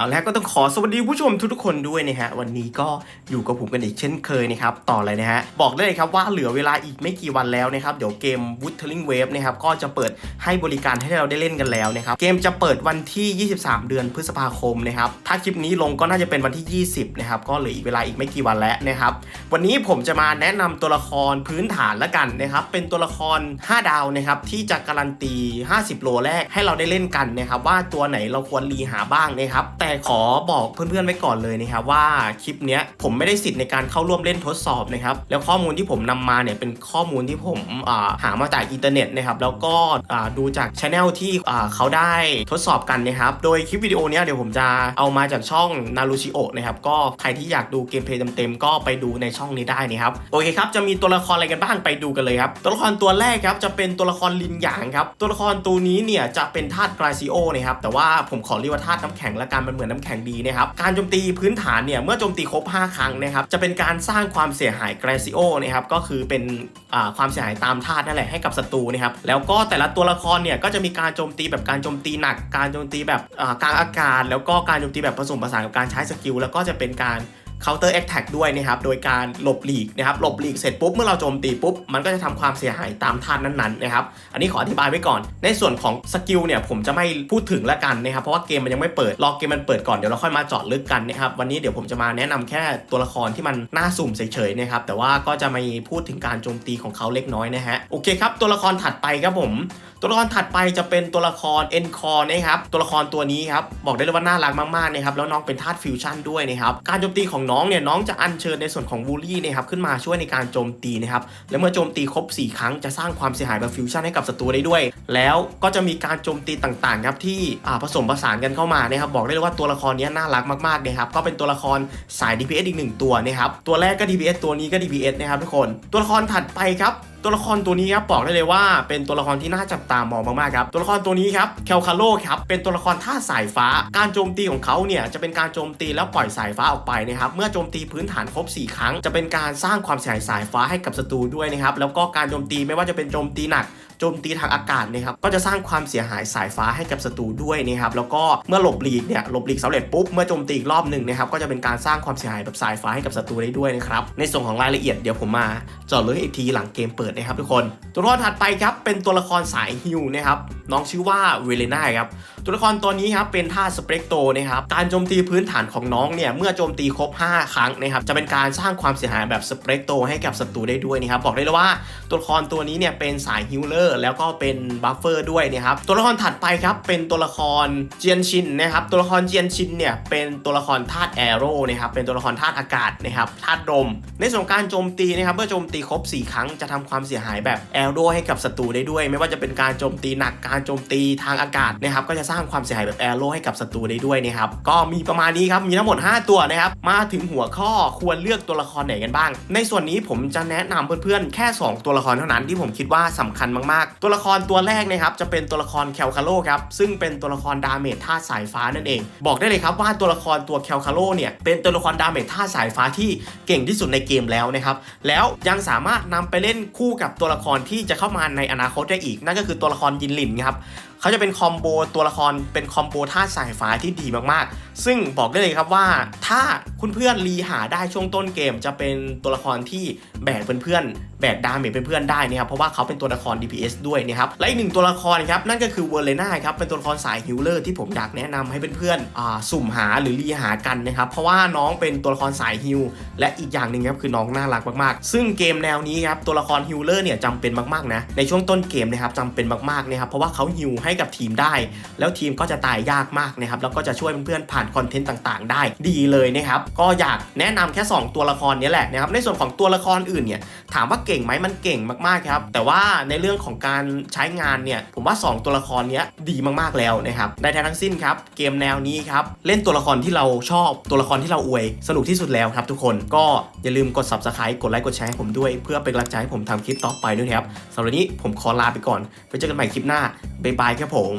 เอาแล้วก็ต้องขอสวัสดีผู้ชมทุกๆคนด้วยนะฮะวันนี้ก็อยู่กับผมกันอีกเช่นเคยนะครับต่อเลยนะฮะบอกได้เลยครับว่าเหลือเวลาอีกไม่กี่วันแล้วนะครับเดี๋ยวเกม Wuthering Wave นะครับก็จะเปิดให้บริการให้เราได้เล่นกันแล้วนะครับเกมจะเปิดวันที่ 23 เดือนพฤษภาคมนะครับถ้าคลิปนี้ลงก็น่าจะเป็นวันที่ 20นะครับก็เหลืออีกเวลาอีกไม่กี่วันแล้วนะครับวันนี้ผมจะมาแนะนำตัวละครพื้นฐานละกันนะครับเป็นตัวละคร 5 ดาวนะครับที่จะการันตี 50 โลแรกให้เราได้เล่นกันนะครับว่าตัวไหนเราควรรีหาบ้างนะครับแต่ขอบอกเพื่อนๆไว้ก่อนเลยนะครับว่าคลิปเนี้ยผมไม่ได้สิทธิ์ในการเข้าร่วมเล่นทดสอบนะครับแล้วข้อมูลที่ผมนำมาเนี่ยเป็นข้อมูลที่ผมาหามาจากอินเทอร์เน็ตนะครับแล้วก็ดูจากช anel ที่เขาได้ทดสอบกันนะครับโดยคลิปวิดีโอเนี้ยเดี๋ยวผมจะเอามาจากช่องนารูชิโอนะครับก็ใครที่อยากดูเกมเพลย์เต็มๆก็ไปดูในช่องนี้ได้นะครับโอเคครับจะมีตัวละครอะไรกันบ้างไปดูกันเลยครับตัวละครตัวแรกครับจะเป็นตัวละครลินหยางครับตัวละครตัวนี้เนี่ยจะเป็นธาตุกราซิโอนะครับแต่ว่าผมขอเรียกว่าธาตุน้ำแข็งละกันมันมือนน้ำแข็งดีนะครับการโจมตีพื้นฐานเนี่ยเมื่อโจมตีครบ 5 ครั้งนะครับจะเป็นการสร้างความเสียหายกรซิโอนะครับก็คือเป็นความเสียหายตามธาตุนั่นแหละให้กับศัตรูนะครับแล้วก็แต่ละตัวละครเนี่ยก็จะมีการโจมตีแบบการโจมตีหนัก การโจมตีแบบกลางอากาศ แล้วก็การโจมตีแบบผสมผสานกับการใช้สกิลแล้วก็จะเป็นการ counter attack ด้วยนะครับ โดยการหลบหลีกนะครับ หลบหลีกเสร็จปุ๊บ เมื่อเราโจมตีปุ๊บ มันก็จะทำความเสียหายตามท่านนั้นๆนะครับ อันนี้ขออธิบายไว้ก่อน ในส่วนของสกิลเนี่ยผมจะไม่พูดถึงละกันนะครับ เพราะว่าเกมมันยังไม่เปิด รอเกมมันเปิดก่อน เดี๋ยวเราค่อยมาเจาะลึกกันนะครับ วันนี้เดี๋ยวผมจะมาแนะนำแค่ตัวละครที่มันน่าสุ่มเฉยๆนะครับ แต่ว่าก็จะไม่พูดถึงการโจมตีของเขาเล็กน้อยนะฮะ โอเคครับ ตัวละครถัดไปครับผม ตัวละครถัดไปจะเป็นตัวละครเอ็นคอร์นะครับ ตัวละครตัวนี้ครับ บอกได้เลยว่าน่ารักมากๆนะครับ แล้วน้องเป็นธาตุฟิวชั่นด้วยนะครับ การโจมตีของน้องเนี่ยน้องจะอัญเชิญในส่วนของบูลลี่นะครับขึ้นมาช่วยในการโจมตีนะครับและเมื่อโจมตีครบ 4 ครั้งจะสร้างความเสียหายแบบฟิวชั่นให้กับศัตรูได้ด้วย แล้วก็จะมีการโจมตีต่างๆครับที่ผสมผสานกันเข้ามานะครับบอกได้เลยว่าตัวละครนี้น่ารักมากๆนะครับก็เป็นตัวละครสาย DPS อีกหนึ่งตัวนะครับตัวแรกก็ DPS ตัวนี้ก็ DPS นะครับทุกคน ตัวละครถัดไปครับ ตัวละครตัวนี้ครับบอกได้เลยว่า เป็นตัวละครที่น่าจับตามองมากๆครับตัวละครตัวนี้ครับแคลคาโลครับเป็นตัวละครท่าสายฟ้า การโจมตีของเขาเนี่ยจะเป็นการโจมตีแล้วปล่อยสายฟ้าออกไปนะครับเมื่อโจมตีพื้นฐานครบ 4 ครั้ง จะเป็นการสร้างความเสียหายสายฟ้าให้กับศัตรูด้วยนะครับแล้วก็การโจมตีไม่ว่าจะเป็นโจมตีหนัก โจมตีทางอากาศนะครับก็จะสร้างความเสียหายสายฟ้าให้กับศัตรูด้วยนะครับแล้วก็เมื่อหลบหลีกเนี่ยหลบหลีกสำเร็จปุ๊บเมื่อโจมตีอีกรอบหนึ่งนะครับก็จะเป็นการสร้างความเสียหายแบบสายฟ้าให้กับศัตรูได้ด้วยนะครับในส่วนของรายละเอียดเดี๋ยวผมมาเจาะลึกอีกทีหลังเกมเปิดนะครับทุกคนตัวละครถัดไปครับเป็นตัวละครสายฮิวนะครับน้องชื่อว่าเวเลน่าครับตัวละครตัวนี้ครับเป็นท่าสเปกโตนะครับการโจมตีพื้นฐานของน้องเนี่ยเมื่อโจมตีครบ 5 ครั้งนะครับจะเป็นการสร้างความเสียหายแบบสเปกโตให้กับศัตรูได้ด้วยนะครับบอกได้เลยว่าตัวละครตัวนี้เนี่ยเป็นสายฮิลเลอร์แล้วก็เป็นบัฟเฟอร์ด้วยนะครับตัวละครถัดไปครับเป็นตัวละครเจียนชินนะครับตัวละครเจียนชินเนี่ยเป็นตัวละครธาตุแอโร่นะครับเป็นตัวละครธาตุอากาศนะครับธาตุลม ในส่วนการโจมตีนะครับเมื่อโจมตีครบ 4 ครั้งจะทำความเสียหายแบบแอโร่ให้กับศัตรูได้ด้วย ไม่ว่าจะเป็นการโจมตีหนักการโจมตีทางอากาศนะครับก็จะสร้างความเสียหายแบบแอโร่ให้กับศัตรูได้ด้วยนะครับก็มีประมาณนี้ครับมีทั้งหมด 5 ตัวนะครับมาถึงหัวข้อควรเลือกตัวละครไหนกันบ้าง ในส่วนนี้ผมจะแนะนำเพื่อนๆแค่ 2 ตัวละครเท่านั้นที่ผมคิดว่าสำคัญมากๆตัวละครตัวแรกนะครับจะเป็นตัวละครแคลคาโลครับซึ่งเป็นตัวละครดาเมจธาตุสายฟ้านั่นเอง บอกได้เลยครับว่าตัวละครตัวแคลคาโลเนี่ยเป็นตัวละครดาเมจธาตุสายฟ้าที่เก่งที่สุดในเกมแล้วนะครับแล้วยังสามารถนำไปเล่นคู่กับตัวละครที่จะเข้ามาในอนาคตได้อีก นั่นก็คือตัวละครยินหลินครับเขาจะเป็นคอมโบตัวละครเป็นคอมโบท่าตุสายฟ้าที่ดีมากๆ ซึ่งบอกได้เลยครับว่า ถ้าคุณเพื่อนรีหาได้ช่วงต้นเกม จะเป็นตัวละครที่แบกเพื่อนๆแบกดาเมจเพื่อนๆได้นะครับเพราะว่าเขาเป็นตัวละคร DPS ด้วยนะครับและอีกหนึ่งตัวละครครับนั่นก็คือเวอร์เลน่าครับเป็นตัวละครสายฮิลเลอร์ที่ผมอยากแนะนำให้เพื่อนๆสุ่มหาหรือรีหากันนะครับเพราะว่าน้องเป็นตัวละครสายฮิลและอีกอย่างหนึ่งครับคือน้องน่ารักมากๆ ซึ่งเกมแนวนี้ครับตัวละครฮิลเลอร์เนี่ยจำเป็นมากๆนะในช่วงต้นเกมนะครับจำเป็นมากๆนะครับเพราะว่าเขาฮิลให้กับทีมได้ แล้วทีมก็จะตายยากมากนะครับแล้วก็จะช่วยเพื่อนๆผ่านคอนเทนต์ต่างๆ ได้ดีเลยนะครับก็อยากแนะนำแค่ 2 ตัวละครนี้แหละนะครับในส่วนของตัวละครอื่นเนี่ยถามว่าเก่งไหมมันเก่งมากๆครับแต่ว่าในเรื่องของการใช้งานเนี่ยผมว่า 2 ตัวละครนี้ดีมากๆแล้วนะครับได้ท้ทั้งสิ้นครับเกมแนวนี้ครับเล่นตัวละครที่เราชอบตัวละครที่เราอวยสนุกที่สุดแล้วครับทุกคนก็อย่าลืมกด subscribe กดไลค์กดแชร์ให้ผมด้วย เพื่อเป็นกำลังใจให้ผมทำคลิปต่อไปด้วยครับสำหรับนี้ผมขอลาไปก่อนไว้เจอกันใหม่คลิปหน้าบ๊ายบายครับผม